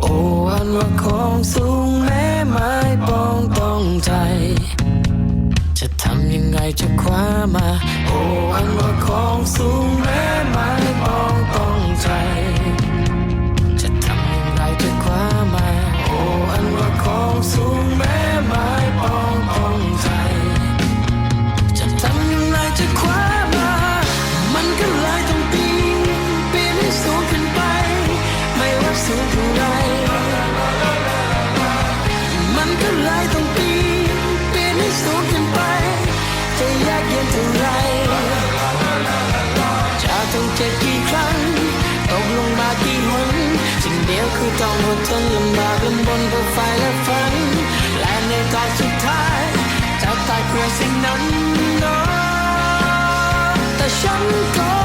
โอ้อันว่าของสูงแม้ไม้ปองต้องใจ จะทำยังไงจะคว้ามา โอ้อันว่าของสูงแม้ ท่าไรจะต้องเจ็บกี่ครั้งตกลงมากี่หนสิ่งเดียวคือต้องอดทนลำบากลำบนเพื่อไฟและฝัน และในตอนสุดท้ายจะตายเพื่อสิ่งนั้นเนอะแต่ฉันก็